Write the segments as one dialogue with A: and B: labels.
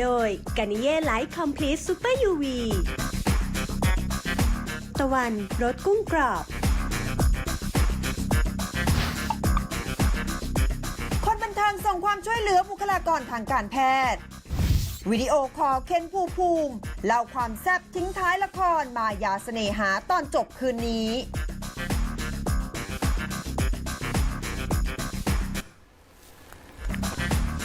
A: โดยกานิเย่ไลท์คอมพลีทซูเปอร์ยูวีตะวันรสกุ้งกรอบ
B: คนบันเทิงส่งความช่วยเหลือบุคลากรทางการแพทย์ วิดีโอคอลเคนภูภูมิเล่าความแซ่บทิ้งท้ายละครมายาเสน่หาตอนจบคืนนี้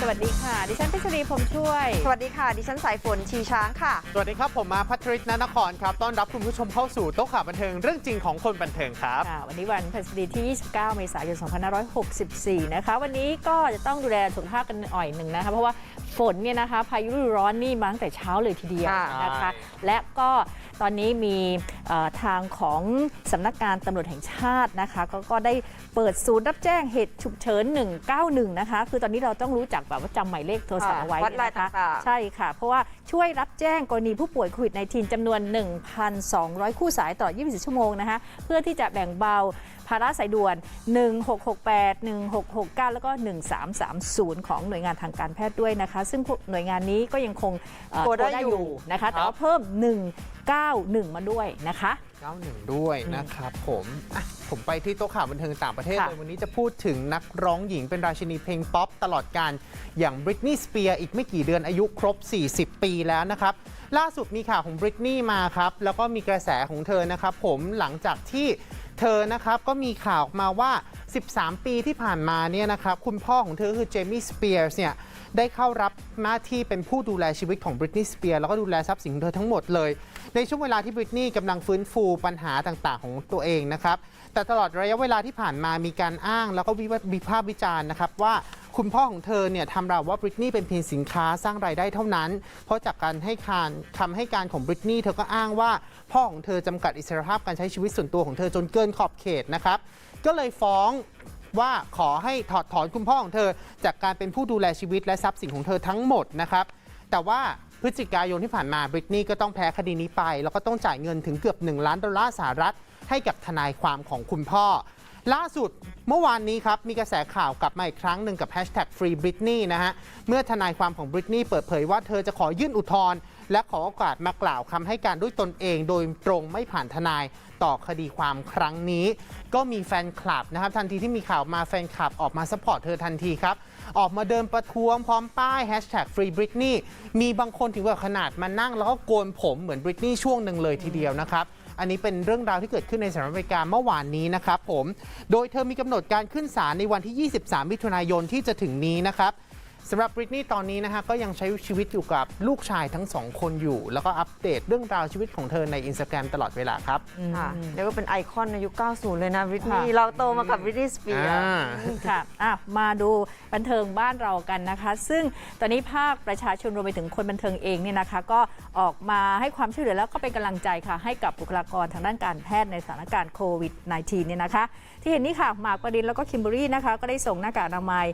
C: สวัสดีค่ะ ดิฉันพิชรีพรหมช่วย
B: สวัสดีค่ะ ดิฉันสายฝนชีช้างค่ะ
D: สวัสดีครับผมมาพัทริศนานครครับ ต้อนรับคุณผู้ชมเข้าสู่โต๊ะข่าวบันเทิงเรื่องจริงของคนบันเทิงครับ
C: ค่ะวันนี้วันพฤหัสบดีที่ 29 เมษายน 2564 นะคะ วันนี้ก็จะต้องดูแลสุขภาพกันหน่อยหนึ่งนะคะ เพราะว่าฝนเนี่ยนะคะ พายุฤดูร้อนนี่มาตั้งแต่เช้าเลยทีเดียว
B: ค่ะ
C: นะคะ
D: ใช่
C: และก็ ตอนนี้มีเอ่อทางของสำนักงานตำรวจแห่งชาตินะคะก็ก็ได้เปิดศูนย์รับแจ้งเหตุฉุกเฉิน 191 นะคะ คือตอนนี้เราต้องรู้จักแบบว่าจำหมายเลขโทรศัพท์เอาไว้
B: วัดลาย
C: นะคะ
B: ต่างๆ
C: ใช่ค่ะ เพราะว่า ช่วยรับแจ้งกรณีผู้ป่วยโควิด -19 จำนวน 1,200 คู่สายตลอด24 ชั่วโมงนะคะเพื่อที่จะแบ่งเบาภาระสายด่วน 1668 1669 แล้วก็ 1330 ของหน่วยงานทางการแพทย์ด้วยนะคะ ซึ่งพวกหน่วยงานนี้ก็ยังคงเอ่อ
B: โทรได้อยู่
C: นะคะ แต่ว่าเพิ่ม 191 มาด้วยนะคะ
D: 91 ด้วยนะครับผมอะผมไปที่โต๊ะข่าวบันเทิงต่างประเทศ
C: ค่ะ
D: เลยวันนี้จะพูดถึงนักร้องหญิงเป็นราชินีเพลงป๊อปตลอดการอย่างบริตนี s สเปียร์อีกไม่กี่เดือนอายุครบ 40 ปีแล้วนะครับ ล่าสุดมีข่าวของบริตนีมาครับ แล้วก็มีกระแสของเธอนะครับผมหลังจากที่เธอนะครับก็มีข่าวออกมาว่า 13 ปีที่ผ่านมาเนี่ยนะครับคุณพ่อของเธอคือเจมี่สเปียร์สเนี่ยได้เข้ารับหน้าที่เป็นผู้ดูแลชีวิตของบริตนี s สเปียร์แล้วก็ดูแลทรัพย์สินของเธอทั้งหมดเลย ในช่วงเวลาที่บริตนี่กำลังฟื้นฟูปัญหาต่างๆ ของตัวเองนะครับ แต่ตลอดระยะเวลาที่ผ่านมามีการอ้างแล้วก็วิวพากษ์วิจารณ์นะครับว่าคุณพ่อของเธอเนี่ยทำราวว่าบริตนี่เป็นเพียงสินค้าสร้างรายได้เท่านั้น เพราะจากการให้การคำให้การของบริตนี่เธอก็อ้างว่าพ่อของเธอจำกัดอิสรภาพการใช้ชีวิตส่วนตัวของเธอจนเกินขอบเขตนะครับ ก็เลยฟ้องว่าขอให้ถอดถอนคุณพ่อของเธอ จากการเป็นผู้ดูแลชีวิตและทรัพย์สินของเธอทั้งหมดนะครับ แต่ว่า พฤศจิกายนที่ผ่านมาบริตนี่ก็ต้องแพ้คดีนี้ไป แล้วก็ต้องจ่ายเงินถึงเกือบ 1 ล้านดอลลาร์สหรัฐ ให้กับทนายความของคุณพ่อ ล่าสุดเมื่อวานนี้ครับ มีกระแสข่าวกลับมาอีกครั้งหนึ่งกับ Hashtag Free Britney นะฮะ เมื่อทนายความของบริตนี่เปิดเผยว่าเธอจะขอยื่นอุทธรณ์และขอโอกาสมากล่าวคำให้การด้วยตนเอง โดยตรงไม่ผ่านทนายต่อคดีความครั้งนี้ ก็มีแฟนคลับนะครับ ทันทีที่มีข่าวมาแฟนคลับออกมาสปอร์ตเธอทันทีครับ ออกมาเดินประท้วงพร้อมป้ายแฮชแท็ก Free Britney มีบางคนถึงกับขนาดมานั่ง แล้วก็โกนผมเหมือนบริตนี่ช่วงหนึ่งเลยทีเดียวนะครับอันนี้เป็นเรื่องราวที่เกิดขึ้นในสหรัฐอเมริกาเมื่อวานนี้นะครับผม โดยเธอมีกำหนดการขึ้นศาลในวันที่ 23 มิถุนายนที่จะถึงนี้นะครับ สำหรับบริตนีตอนนี้นะฮะก็ยังใช้ชีวิตอยู่กับลูกชายทั้งสองคนอยู่ แล้วก็อัปเดตเรื่องราวชีวิตของเธอในอินสตาแกรมตลอดเวลาครับ
B: ค่ะเรียกว่าเป็นไอคอนในยุค 90 เลยนะบริตนี
C: ค่ะ
B: เราโตมากับบริตนีสเปียร์
D: อ่า
C: ค่ะอะ มาดูบันเทิงบ้านเรากันนะคะ ซึ่งตอนนี้ภาคประชาชนรวมไปถึงคนบันเทิงเองเนี่ยนะคะ ก็ออกมาให้ความช่วยเหลือแล้วก็เป็นกำลังใจค่ะ ให้กับบุคลากรทางด้านการแพทย์ในสถานการณ์โควิด -19 เนี่ยนะคะที่เห็นนี่ค่ะหมากปรินแล้วก็คิมเบอรี่นะคะก็ได้ส่งหน้ากากอนามัย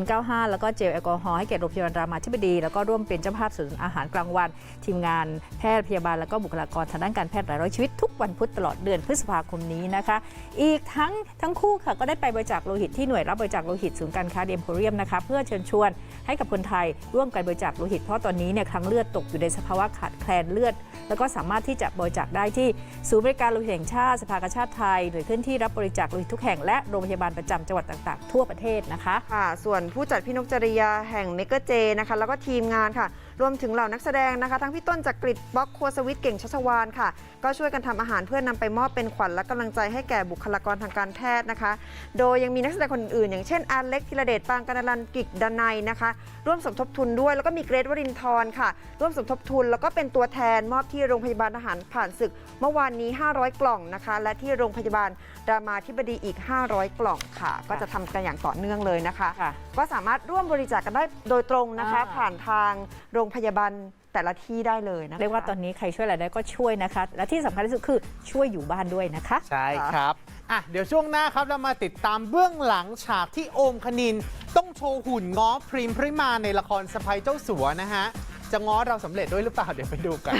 C: N95 แล้วก็เจลแอลกอฮอล์ให้แก่โรงพยาบาลรามาธิบดี แล้วก็ร่วมเป็นเจ้าภาพศูนย์อาหารกลางวัน ทีมงานแพทย์พยาบาลแล้วก็บุคลากรทางด้านการแพทย์หลายร้อยชีวิตทุกวันพุธตลอดเดือนพฤษภาคมนี้นะคะ อีกทั้งทั้งคู่ค่ะก็ได้ไปบริจาคโลหิตที่หน่วยรับบริจาคโลหิตศูนย์การค้าเดมโพเรียมนะคะเพื่อเชิญชวนให้กับคนไทยร่วมกันบริจาคโลหิตเพราะตอนนี้เนี่ยคลังเลือดตกอยู่ในสภาวะขาดแคลนเลือด แล้วก็สามารถที่จะบริจาคได้ที่ศูนย์บริการโลหิตแห่งชาติสภากาชาติไทยหน่วยเคลื่อนที่รับบริจาคโลหิตทุกแห่งและโรงพยาบาลประจำจังหวัดต่างๆ ทั่วประเทศนะคะ
B: ค่ะส่วนผู้จัดพี่นกจริยาแห่งเมกเจนะคะ แล้วก็ทีมงานค่ะรวมถึงเหล่านักแสดงนะคะ ทั้งพี่ต้นจากกริดบล็อกครัวสวิตเก่งชัชวานค่ะ ก็ช่วยกันทำอาหารเพื่อนำไปมอบเป็นขวัญและกำลังใจให้แก่บุคลากรทางการแพทย์นะคะ โดยยังมีนักแสดงคนอื่นๆอย่างเช่นอาเล็กธีรเดชปางกันนันกิกดนัยนะคะ ร่วมสมทบทุนด้วยแล้วก็มีเกรทวรินทร์ค่ะ ร่วมสมทบทุนแล้วก็เป็นตัวแทนมอบที่โรงพยาบาลทหารผ่านศึก เมื่อวานนี้ 500 กล่องนะคะ และที่โรงพยาบาลรามาธิบดีอีก 500 กล่องค่ะ ก็จะทำกันอย่างต่อเนื่องเลยนะคะ
C: ค่ะ
B: ก็สามารถร่วมบริจาคกันได้โดยตรงนะคะ
C: อ่า
B: ผ่านทางโรงพยาบาลแต่ละที่ได้เลยนะคะ
C: เรียกว่าตอนนี้ใครช่วยอะไรได้ก็ช่วยนะคะ และที่สำคัญที่สุดคือช่วยอยู่บ้านด้วยนะคะ
D: ใช่ครับ อะ เดี๋ยวช่วงหน้าครับเรามาติดตามเบื้องหลังฉากที่โอมคณิน ต้องโชว์หุ่นง้อพริมพริมาในละครสะพายเจ้าสัวนะฮะ จะง้อเราสำเร็จด้วยหรือเปล่า เดี๋ยวไปดูกัน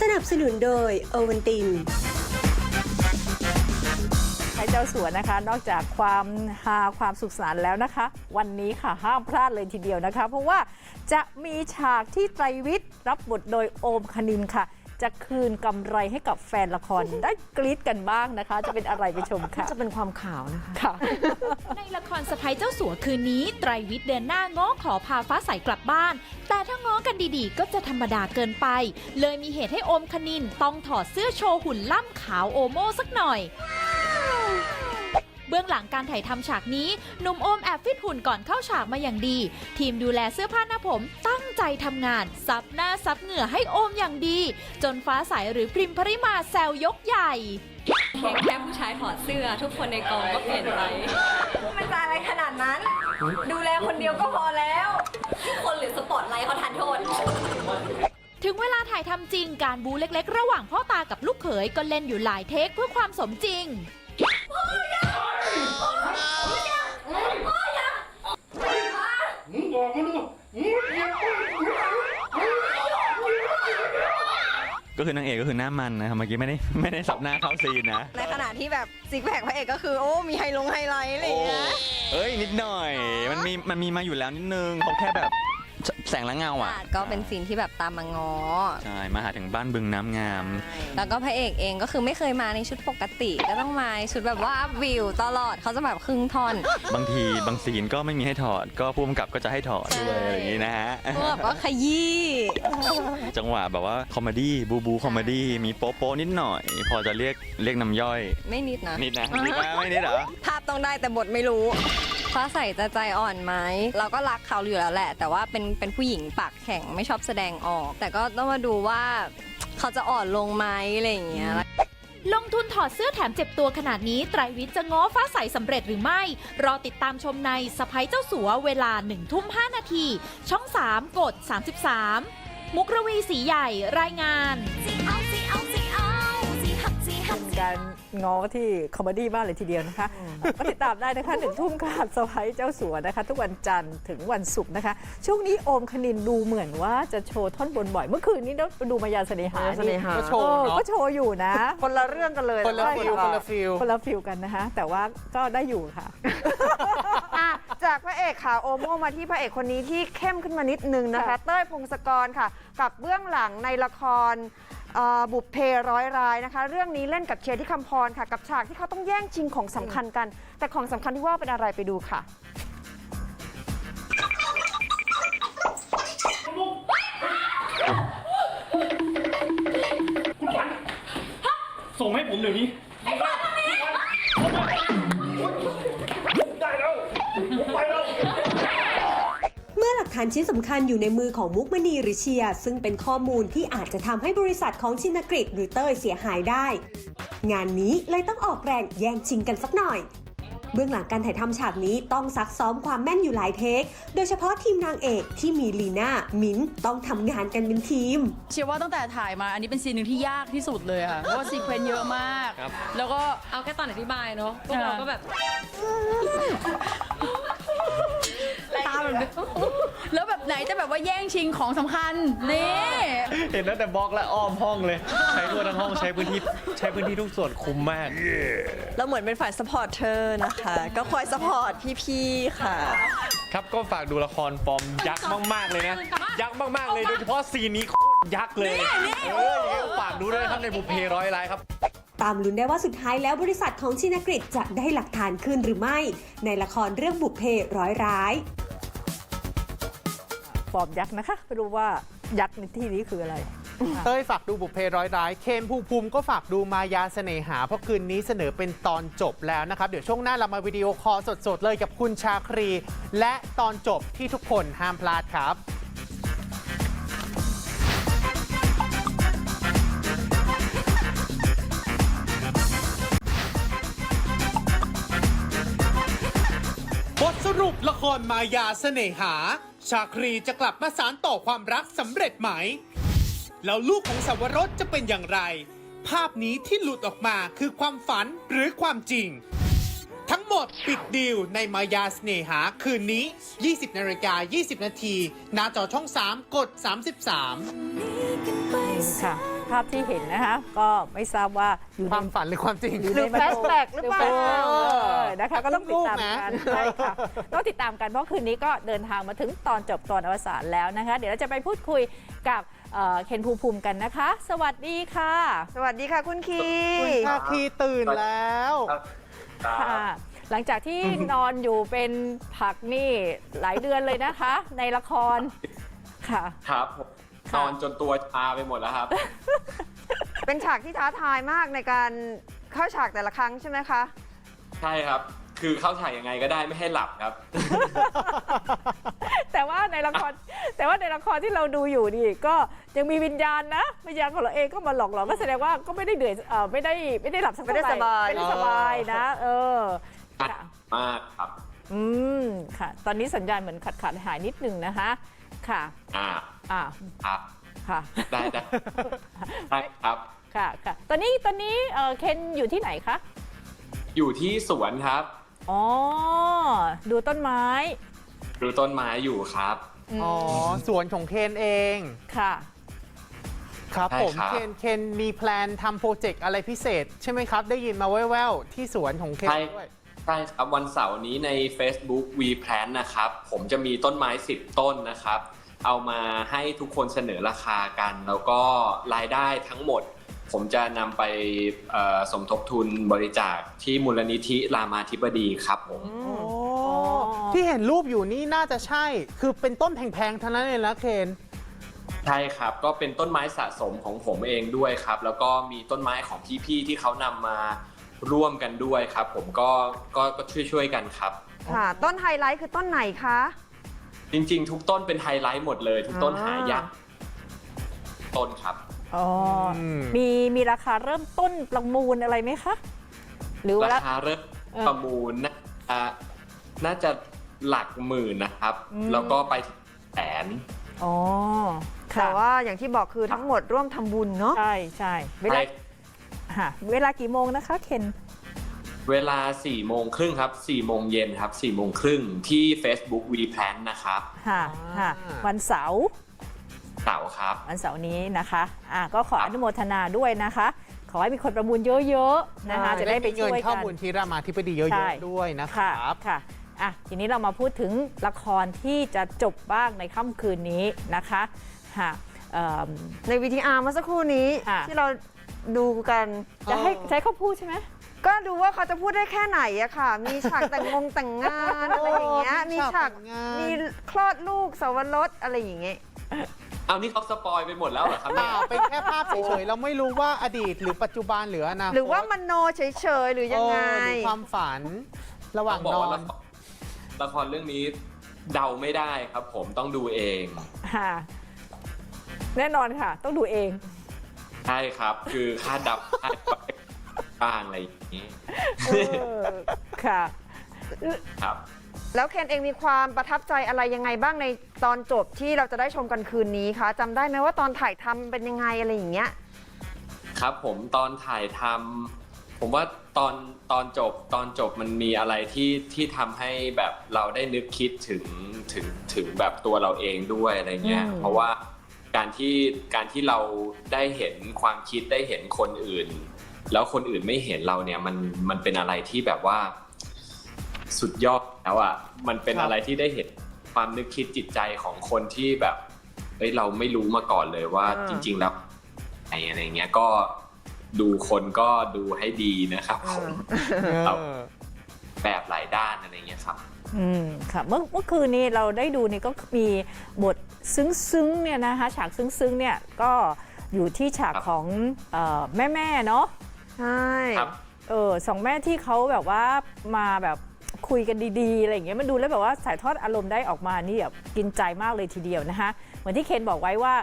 A: สนับสนุนโดยโอวันติน
C: ให้เจ้าสัวนะคะ นอกจากความฮาความสุขสนานแล้วนะคะ วันนี้ค่ะห้ามพลาดเลยทีเดียวนะคะ เพราะว่าจะมีฉากที่ไตรวิทย์รับบทโดยโอมคณินค่ะ จะคืนกำไรให้กับแฟนละคร ได้กรี๊ดกันบ้างนะคะ จะเป็นอะไรไปชมค่ะ
B: จะเป็นความข่าวนะคะ
C: ค่ะ
E: ในละครสะพ้ยเจ้าสัวคืนนี้ ไตรวิทย์เดินหน้าง้อขอพาฟ้าใสกลับบ้าน แต่ถ้าง้อกันดีๆ ก็จะธรรมดาเกินไป เลยมีเหตุให้โอมคณินต้องถอดเสื้อโชว์หุ่นล่ำขาวโอโม่สักหน่อย เบื้องหลังการถ่ายทำฉากนี้หนุ่มโอมแอบฟิตหุ่นก่อนเข้าฉากมาอย่างดี ทีมดูแลเสื้อผ้าหน้าผมตั้งใจทำงาน ซับหน้าซับเหงื่อให้โอมอย่างดี จนฟ้าใสหรือพริมพริมาแซวยกใหญ่
F: เพียงแค่ผู้ชายถอดเสื้อ ทุกคนในกองก็เปลี่ยนไป
G: มันจะอะไรขนาดนั้น ดูแลคนเดียวก็พอแล้ว
F: คนหรือสปอตไลท์เขาทานโทษ
E: ถึงเวลาถ่ายทำจริงการบูเล็ก ๆ ระหว่างพ่อตากับลูกเขยก็เล่นอยู่หลายเทคเพื่อความสมจริง
H: ก็คือนางเอกก็คือหน้ามันนะครับเมื่อกี้ไม่ได้ไม่ได้สับหน้าเข้าซีนนะ
G: ในขณะที่แบบซิกแพคพระเอกก็คือ โอ้มีไฮลงไฮไลท์อะไรอย่างเงี้ย
H: เอ้ยนิดหน่อย มันมีมันมีมาอยู่แล้วนิดนึงเขาแค่แบบ แสแสงและเงาอะ
G: ก็เป็นซีนที่แบบตามมาง้อ
H: ใช่มาหาถึงบ้านบึงน้ำงาม
G: แล้วก็พระเอกเองก็คือไม่เคยมาในชุดปกติ ก็ต้องมาในชุดแบบว่าอัพวิวตลอดเขาจะแบบครึ่งท่อน
H: บางทีบางซีนก็ไม่มีให้ถอด ก็ผู้กำกับก็จะให้ถอดด้วยอะไรอย่างนี้นะฮะ
G: ก็แบบว่าขยี้
H: จังหวะแบบว่าคอมเมดี้บูบูคอมเมดี้มีโป๊ะโป๊ะนิดหน่อย พอจะเรียกเรียกน้ำย่อย
G: ไม่นิดนะ
H: นิดนะนิดนะไม่นิดเหรอ
G: ภาพต้องได้แต่บทไม่รู้ ฟ้าใสจะใจอ่อนไหมเราก็รักเขาอยู่แล้วแหละ แต่ว่าเป็นเป็นผู้หญิงปากแข็งไม่ชอบแสดงออก แต่ก็ต้องมาดูว่าเขาจะอ่อนลงไหมอะไรอย่างเงี้ย
E: ลงทุนถอดเสื้อแถมเจ็บตัวขนาดนี้ไตรวิทย์จะง้อฟ้าใสสำเร็จหรือไม่ รอติดตามชมในสไปเจ้าสัวเวลา1ทุ่ม5นาที ช่อง 3 กด 33 มุกรวีสีใหญ่รายงาน
C: เป็น การง้อที่คอมเมดี้มากเลยทีเดียวนะคะก็ติดตามได้นะคะหนึ่งทุ่มค่ะสไปเจ้าสัวนะคะ ทุกวันจันทร์ถึงวันศุกร์นะคะ ช่วงนี้โอมคณินดูเหมือนว่าจะโชว์ท่อนบนบ่อย เมื่อคืนนี้เราดูมายาเสน่หามา
B: ยาเสน่หา
D: ก็โช
C: เอ
D: ว์
C: อ
D: เนาะ
C: ก็โชว์อยู่นะ
B: คนละเรื่องกันเลย
D: คนละฟิลคนละฟิล
C: คนละฟิลกันนะคะ แต่ว่าก็ได้อยู่ค่ะ
B: อะ จากพระเอกค่ะโอโมมาที่พระเอกคนนี้ที่เข้มขึ้นมานิดนึงนะคะ
C: ค่ะ
B: เต้ยพงศกรค่ะ กับเบื้องหลังในละครเอ่อบุพเพร้อยรายนะคะ เรื่องนี้เล่นกับเชียร์ที่คำพรค่ะ กับฉากที่เขาต้องแย่งชิงของสำคัญกัน แต่ของสำคัญที่ว่าเป็นอะไรไปดูค่ะ
I: ส่งให้ผมเดี๋ยวนี้
A: เมื่อหลักฐานชิ้นสำคัญอยู่ในมือของมุกมณีหรือเชียร์ซึ่งเป็นข้อมูลที่อาจจะทำให้บริษัทของชินกฤษหรือเต้ยเสียหายได้ งานนี้เลยต้องออกแรงแย่งชิงกันสักหน่อย เบื้องหลังการถ่ายทำฉากนี้ต้องซักซ้อมความแม่นอยู่หลายเทค โดยเฉพาะทีมนางเอกที่มีลีน่า มิ้นท์ต้องทำงานกันเป็นทีม
J: เชื่อว่าตั้งแต่ถ่ายมาอันนี้เป็นซีนหนึ่งที่ยากที่สุดเลยค่ะเพราะว่าซีเควนต์เยอะมากแล้วก็
F: เอาแค่ตอนอธิบายเนาะพวกเราก็แบบ
J: ตามแบบนี้ แล้วแบบไหนจะแบบว่าแย่งชิงของสำคัญนี่
I: เห็นตั้งแต่บล็อกและอ้อมห้องเลย ใช้ทั่วทั้งห้องใช้พื้นที่ใช้พื้นที่ทุกส่วนคุ้มมาก
G: เราเหมือนเป็นฝ่ายสปอร์ตเธอร์นะคะ ก็คอยสปอร์ตพี่ๆค่ะ
I: ครับก็ฝากดูละครฟอร์มยักษ์มาก ๆ เลยนะ ยักษ์มาก ๆ เลยโดยเฉพาะซีนนี้โคตรยักษ์เลยเออยังไงก็ฝากดูด้วยนะครับในบุพเพร้อยลายครับ
A: ตามลุ้นได้ว่าสุดท้ายแล้วบริษัทของชินกฤษจะได้หลักฐานคืนหรือไม่ ในละครเรื่องบุพเพร้อยร้าย
C: ฟ อร์มยักษ์นะคะ ไม่รู้ว่ายักษ์ในที่นี้คืออะไร
D: เต้ยฝากดูบุพเพร้อยร้าย เคนภูมิภูมิก็ฝากดูมายาเสน่หา เพราะคืนนี้เสนอเป็นตอนจบแล้วนะครับ เดี๋ยวช่วงหน้าเรามาวิดีโอคอลสดๆเลยกับคุณชาครี และตอนจบที่ทุกคนห้ามพลาดครับบทสรุปละครมายาเสน่หา ชาครีจะกลับมาสารต่อความรักสำเร็จไหม แล้วลูกของสวรสจะเป็นอย่างไร ภาพนี้ที่หลุดออกมาคือความฝันหรือความจริง ทั้งหมดปิดดีลในมายาสเนหาคืนนี้ 20นาฬิกา20 นาทีหน้าจอช่อง 3 กด 33
C: ค่ะ ภาพที่เห็นนะคะ ก็ไม่ทราบว่าอยู่
D: ค
C: ใน
D: วามฝันหรือความจริง
C: อยู่
B: หรือ
C: ใน
B: flashback หรือเปล่า
C: แฟลชแบ็กเออนะคะก็ต้องติดตาม
D: ลูกๆ
C: กัน
D: นะ
C: ใช่ค่ะต้องติดตามกันเพราะคืนนี้ก็เดินทางมาถึงตอนจบตอนอวสานแล้วนะคะ เดี๋ยวเราจะไปพูดคุยกับเอ่อเคนภูมิภูมิกันนะคะ สวัสดีค่ะ
B: สวัสดีค่ะคุณคี
D: คุณชาคีตื่นแล้ว
C: ค่ะ หลังจากที่นอนอยู่เป็นผักนี่หลายเดือนเลยนะคะ ในละครค่ะ
K: ครับผม
C: ค่ะ
K: นอนจนตัวชาไปหมดแล้วครับ
B: เป็นฉากที่ท้าทายมากในการเข้าฉากแต่ละครั้งใช่ไหมคะ
K: ใช่ครับ คือเข้าฉากยังไงก็ได้ไม่ให้หลับครับ
C: แต่ว่าในละครแต่ว่าในละครที่เราดูอยู่นี่ก็ยังมีวิญญาณนะวิญญาณของเราเองก็มาหลอกหลอนก็แสดงว่าก็ไม่ได้เหนื่อยเอ่อไม่ได้ไม่ได้หลับสัก
B: ไม่ได้
C: เท่หร่
B: สบาย
C: ไม่ได้สบายนะ เออค่ะ
K: มากครับ
C: อืมค่ะ ตอนนี้สัญญาณเหมือนขาดขาดหายนิดนึงนะคะ ค่ะ
K: อ่า
C: อ่า
K: ครับ
C: ค่ะ
K: ได้ได้ได้ครับ
C: ค่ะค่ะ ตอนนี้ตอนนี้เออเคนอยู่ที่ไหนคะ
K: อยู่ที่สวนครับ
C: อ๋อ ดูต้นไม้
K: ดูต้นไม้อยู่ครับ
C: ม
D: อ๋อ สวนของเคนเอง
C: ค่ะ
D: ครับ
K: ใช่
D: ผม
K: ครับ
D: เคนเคนมีแพลนทำโปรเจกต์อะไรพิเศษ ใช่ไหมครับ ได้ยินมาแว่วๆที่สวนของเคน
K: ใช่
D: ด้วย
K: ใช่ครับวันเสาร์นี้ใน Facebook V Plan นะครับ ผมจะมีต้นไม้ 10 ต้นนะครับ เอามาให้ทุกคนเสนอราคากัน แล้วก็รายได้ทั้งหมด ผมจะนำไปเอ่อสมทบทุนบริจาคที่มูลนิธิรามาธิบดีครับผม
D: โอ้ที่เห็นรูปอยู่นี่น่าจะใช่ คือเป็นต้นแพงๆทั้งนั้นเลยนะเคน
K: ใช่ครับ ก็เป็นต้นไม้สะสมของผมเองด้วยครับ แล้วก็มีต้นไม้ของพี่ๆที่เขานำมา ร่วมกันด้วยครับ ผมก็ก็ก็ช่วยๆกันครับ
B: ค่ะ ต้นไฮไลท์คือต้นไหนคะ
K: จริง ๆ ทุกต้นเป็นไฮไลท์หมดเลย ทุกต้น
B: อ่า
K: หายากต้นครับ
C: อ๋ออ
D: ม
C: มีมีราคาเริ่มต้นประมูลอะไรไหมคะ หรือว่า
K: ราคาเริ่ม
C: เออ
K: ประมูลน่าจะน่าจะหลักหมื่นนะครับ
C: อืม
K: แล้วก็ไปถึงแสน
C: อ๋อ
B: แต่
C: ค่ะ
B: ว่าอย่างที่บอกคือทั้งหมดร่วมทำบุญเนาะ
C: ใช่ใช่เวลา
K: ใช่
C: ฮะเวลากี่โมงนะคะเคน
K: เวลา4โมงครึ่งครับ4โมงเย็นครับ4โมงครึ่งที่ Facebook V Plan นะครับ
C: ค่ะ
D: อ่า
C: ค่ะวันเสาร์
K: เสาร์ครับ
C: วันเสาร์นี้นะคะอะก็ขอ
K: ครั
C: อบนุโมทนาด้วยนะคะ ขอให้มีคนประมูลเยอะๆนะคะ จะได้ไป
D: มีเงิ
C: ช่
D: น
C: วย
D: เข้า
C: กัน
D: มูลที่รามาธิบดีเย
C: ใช่
D: อะๆด้วยนะค
C: ค่ะ
D: รับ
C: ค่ะอะทีนี้เรามาพูดถึงละครที่จะจบบ้างในค่ำคืนนี้นะคะค่ะเอิ่ม
B: ใน VTR เมื่อสักครู่นี้
C: ค่ะ
B: ที่เรา ดูกัน
C: จะให้ใช้เขาพูดใช่ไหม
B: ก็ดูว่าเขาจะพูดได้แค่ไหนอะค่ะ มีฉากแต่งงงแต่งงานอะไรอย่างเงี้ย
D: มี
B: มี
D: ฉาก
B: ฉาก
D: แต่งงาน
B: มีคลอดลูกสวรสอะไรอย่างเงี้ย
K: เอานี่เขาสปอยไปหมดแล้วเหรอครับ
D: เป
K: เนี่ย
D: ล่าเป็นแค่ภาพเฉยๆ เราไม่รู้ว่าอดีตหรือปัจจุบันหรืออนาคต
B: หรือว่ามโนเฉยๆ หรือยังไง
D: เออหรือความฝันระหว่าง
K: บอก
D: นอ
K: ว่านละครละครเรื่องนี้เดาไม่ได้ครับผมต้องดูเอง
C: ค่ะ แน่นอนค่ะ ต้องดูเอง
K: ใช่ครับ คือคาดเดาคาดไปบ้างอะไรอย่างนี้
C: เออค่ะ
K: ครับ
B: แล้วเคนเองมีความประทับใจอะไรยังไงบ้างในตอนจบที่เราจะได้ชมกันคืนนี้คะจำได้ไหมว่าตอนถ่ายทำเป็นยังไงอะไรอย่างเงี้ย
K: ครับผมตอนถ่ายทำผมว่าตอนตอนจบตอนจบมันมีอะไรที่ที่ทำให้แบบเราได้นึกคิดถึงถึงถึงแบบตัวเราเองด้วยอะไรเงี้ย
C: อืม
K: เพราะว่า การที่การที่เราได้เห็นความคิดได้เห็นคนอื่น แล้วคนอื่นไม่เห็นเราเนี่ยมันมันเป็นอะไรที่แบบว่า สุดยอดแล้วอะมันเป็น
D: ครับ
K: อะไรที่ได้เห็นความนึกคิดจิตใจของคนที่แบบเฮ้ยเราไม่รู้มาก่อนเลยว่า
B: อ่า
K: จริง ๆ แล้วไอ้อะไรเงี้ยก็ดูคนก็ดูให้ดีนะครับผมครับ
D: เออ
K: แบบหลายด้านอะไรเงี้ยครับ
C: อืมค่ะเมื่อเมื่อคืนนี้เราได้ดูนี่ก็มีบท ซึ้งๆเนี่ยนะคะฉากซึ้งๆเนี่ยก็อยู่ที่ฉาก
K: ครับ
C: ของแม่อแม่ๆเนาะ
B: ใช่
K: ครับ
C: เออสองแม่ที่เขาแบบว่ามาแบบคุยกันดีๆอะไรอย่างเงี้ยมันดูแล้วแบบว่าถ่ายทอดอารมณ์ได้ออกมานี่แบบกินใจมากเลยทีเดียวนะคะเหมือนที่เคนบอกไว้ว่า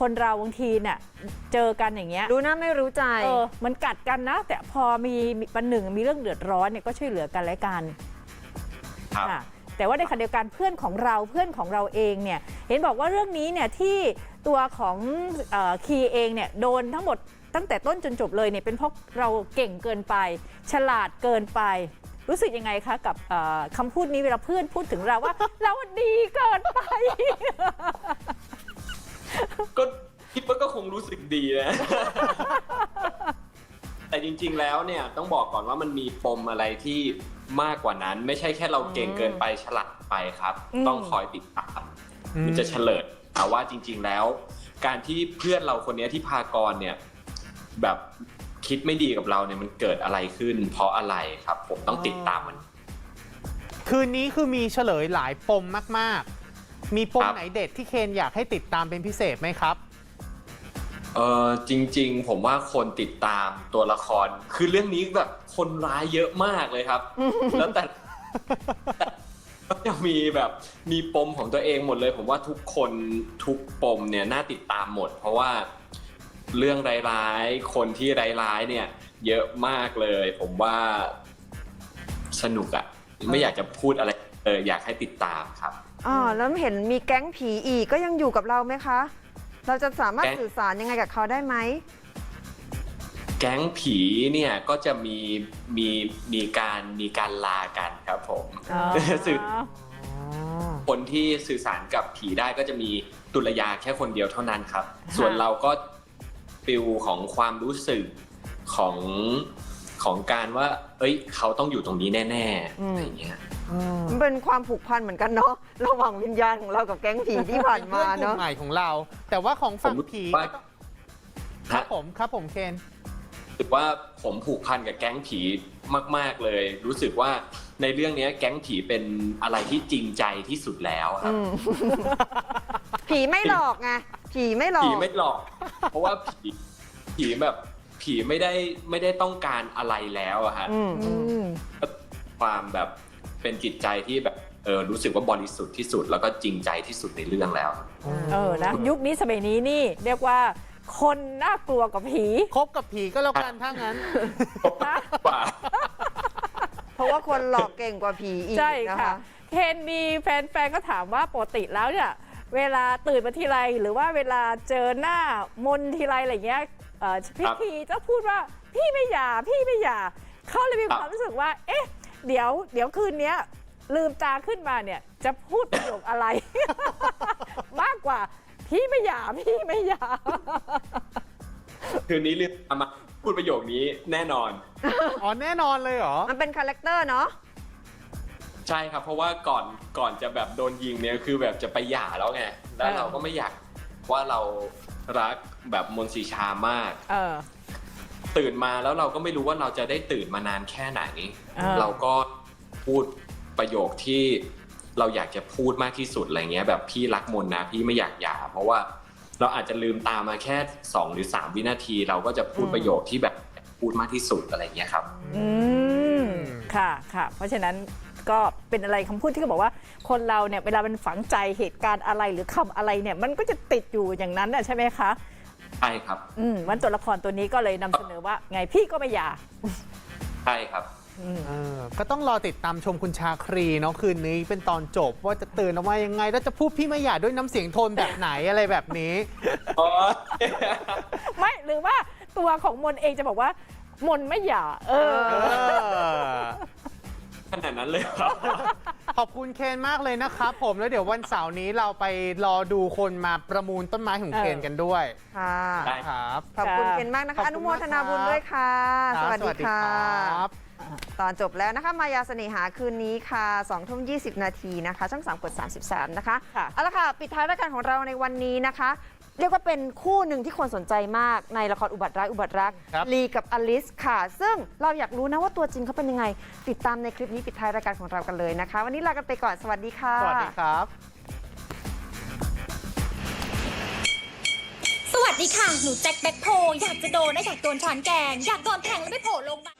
C: คนเราบางทีเนี่ยเจอกันอย่างเงี้ย
B: รู้หน้าไม่รู้ใจ
C: เออมันกัดกันนะ แต่พอมีมีปันหนึ่งมีเรื่องเดือดร้อนเนี่ยก็ช่วยเหลือกันและกัน
K: ครับ
C: ค่ะ แต่ว่าในขณะเดียวกันเพื่อนของเราเพื่อนของเราเองเนี่ยเห็นบอกว่าเรื่องนี้เนี่ยที่ตัวของอคีเองเนี่ยโดนทั้งหมดตั้งแต่ต้นจนจบเลยเนี่ยเป็นเพราะเราเก่งเกินไป ฉลาดเกินไป รู้สึกยังไงคะกับเอ่อคำพูดนี้เวลาเพื่อนพูดถึงเราว่า เราดีเกินไป
K: ก็คิดว่าก็คงรู้สึกดีนะแต่จริงๆแล้วเนี่ยต้องบอกก่อนว่ามันมีปมอะไรที่ มากกว่านั้น ไม่ใช่แค่เราเก่งเกินไปฉลาดไปครับ
C: อืม
K: ต้องคอยติดตามมันจะเฉลยแต่ว่าจริง ๆแล้ว การที่เพื่อนเราคนเนี้ยที่พากรเนี่ยแบบคิดไม่ดีกับเราเนี่ยมันเกิดอะไรขึ้น เพราะอะไรครับ ผมต้องติดตามมัน
D: คืนนี้คือมีเฉลยหลายปมมาก ๆ มีปม
K: ครับ
D: ไหนเด็ดที่เคนอยากให้ติดตามเป็นพิเศษไหมครับ
K: เออจริง ๆ ผมว่าคนติดตามตัวละคร คือเรื่องนี้แบบคนร้ายเยอะมากเลยครับ แล้วแต่แต่ก็จะมีแบบมีปมของตัวเองหมดเลย ผมว่าทุกคนทุกปมเนี่ยน่าติดตามหมด เพราะว่าเรื่องร้ายๆคนที่ร้ายๆเนี่ย เยอะมากเลย ผมว่าสนุกอะไม่อยากจะพูดอะไรเอออยากให้ติดตามครับ
B: อ๋อแล้วเห็นมีแก๊งผีอีกก็ยังอยู่กับเราไหมคะ เราจะสามารถ
K: แก๊ง
B: สื่อสารยังไงกับเขาได้ไหม
K: แก๊งผีเนี่ยก็จะมีมีมีการมีการลากันครับผมสื่อคนที่สื่อสารกับผีได้ก็จะมีตุลยาแค่คนเดียวเท่านั้นครับ ส่วนเราก็ฟิลของความรู้สึกของ ของการว่า เอ้ย เขาต้องอยู่ตรงนี้แน่
B: อื
K: ๆ
B: ม
K: อะไรอย่างเงี้ย
B: มันเป็นความผูกพันเหมือนกันเนาะระหว่างวิญญาณของเรากับแก๊งผีที่ผ่านมา
D: ป็พื่อกลุ่
B: เนาะ
D: มใหม่ของเรา แต่ว่าของฝั่ง
K: ผมรู้
D: ผี
K: ว่า
D: ก็ต้องครับผมครับผมเคน
K: รู้สึกว่าผมผูกพันกับแก๊งผีมาก ๆ เลย รู้สึกว่าในเรื่องเนี้ยแก๊งผีเป็นอะไรที่จริงใจที่สุดแล้วครับ
B: อืมผีไม่หลอกไงผีไม่หลอ
K: ผี
B: ก
K: ไม่หลอก เพราะว่าผีผีแบบ ผีไม่ได้ไม่ได้ต้องการอะไรแล้วอะฮะ
B: อืมอืม
K: ความแบบเป็นจิตใจที่แบบเออรู้สึกว่าบริสุทธิ์ที่สุด แล้วก็จริงใจที่สุดในเรื่องแล้วครับ
C: เออนะยุคนี้สมัยนี้นี่เรียกว่า คนน่ากลัวกว่าผี
D: คบกับผีก็แล้วกันถ้างั้น
C: นะ
K: กว่า
B: เพราะว่าคนหลอกเก่งกว่าผีอีก
C: ใช่
B: นะ
C: ค่ะ
B: คะ
C: เคนมีแฟนๆก็ถามว่าปกติแล้วเนี่ย เวลาตื่นมาทีไรหรือว่าเวลาเจอหน้ามนทีไรอะไรเงี้ย เอ่อพี่
K: ครับ
C: พีจะพูดว่าพี่ไม่หย่าพี่ไม่หย่าเขาเลยมี
K: ครับ
C: ความรู้สึกว่า เอ๊ะ เดี๋ยวเดี๋ยวคืนเนี้ยลืมตาขึ้นมาเนี่ย จะพูดประโยคอะไร มากกว่า พี่ไม่หย่าพี่ไม่หย่า
K: คืนนี้ลืมเอามาพูดประโยคนี้แน่นอน
D: อ๋อแน่นอนเลยเหรอ
B: มันเป็นคาแรคเตอร์เนาะ
K: ใช่ครับ เพราะว่าก่อนก่อนจะแบบโดนยิงเนี่ยคือแบบจะไปหย่าแล้วไง แล้ว
C: เออ
K: เราก็ไม่อยาก ว่าเรารักแบบมนต์สีชามาก
C: เออ
K: ตื่นมาแล้วเราก็ไม่รู้ว่าเราจะได้ตื่นมานานแค่ไหน
C: อ่า
K: เราก็พูดประโยคที่เราอยากจะพูดมากที่สุดอะไรเงี้ย แบบพี่รักมนนะพี่ไม่อยากหย่าเพราะว่าเราอาจจะลืมตามาแค่สองหรือสามวินาที เราก็จะพูดประโยคที่แบบพูดมากที่สุดอะไรเงี้ยครับ
C: อืม ค่ะค่ะ เพราะฉะนั้น ก็เป็นอะไรคำพูดที่เขาบอกว่า คนเราเนี่ยเวลามันฝังใจเหตุการณ์อะไรหรือคำอะไรเนี่ย มันก็จะติดอยู่อย่างนั้นน่ะใช่ไหมคะ
K: ใช่ครับ
C: อืมวันตัวละครตัวนี้ก็เลยนำเสนอว่า ไงพี่ก็ไม่หย่า
K: ใช่ครับ
C: อืม
D: เออก็ต้องรอติดตามชมคุณชาครีเนาะคืนนี้เป็นตอนจบว่าจะตื่นออกมายังไง แล้วจะพูดพี่ไม่หย่าด้วยน้ำเสียงโทนแบบไหนอะไรแบบนี้
C: ไม่หรือว่าตัวของมนเองจะบอกว่ามนไม่หย่าเออ
D: เออ
K: ขนาดนั้นเลยครับ
D: ขอบคุณเคนมากเลยนะครับผมแล้วเดี๋ยววันเสาร์นี้เราไปรอดูคนมาประมูลต้นไม้ของเคนกันด้วย
B: ค่ะ
K: ได้
D: ครับ
B: ขอบคุณ
C: ค่ะ
B: เคนมากนะ
D: ขอบ
B: คะ
D: คุณ
B: อนุโมทนาบุญด้วยค่ะ
D: ค
B: ส
D: รับ
B: วัสดีค่ะ
D: รับ
B: ตอนจบแล้วนะคะ มายาเสน่หาคืนนี้ค่ะ2ทุ่ม20 นาทีนะคะ ช่อง 3 กด 33 นะคะ
C: ค่ะ
B: เอาละค่ะ ปิดท้ายรายการของเราในวันนี้นะคะ เรียกว่าเป็นคู่หนึ่งที่คนสนใจมากในละครอุบัติรักอุบัติรัก
D: ครับ
B: ลีกับอลิสค่ะ ซึ่งเราอยากรู้นะว่าตัวจริงเขาเป็นยังไง ติดตามในคลิปนี้ปิดท้ายรายการของเรากันเลยนะคะ วันนี้ลากันไปก่อนสวัสดีค่ะ
D: สวัสดีครับ
E: สวัสดีค่ะ หนูแจ็คแบ็คโพอยากจะโดนนะอยากโดนช้อนแกง อยากโดนแทงแล้วไม่โผล่ลงมา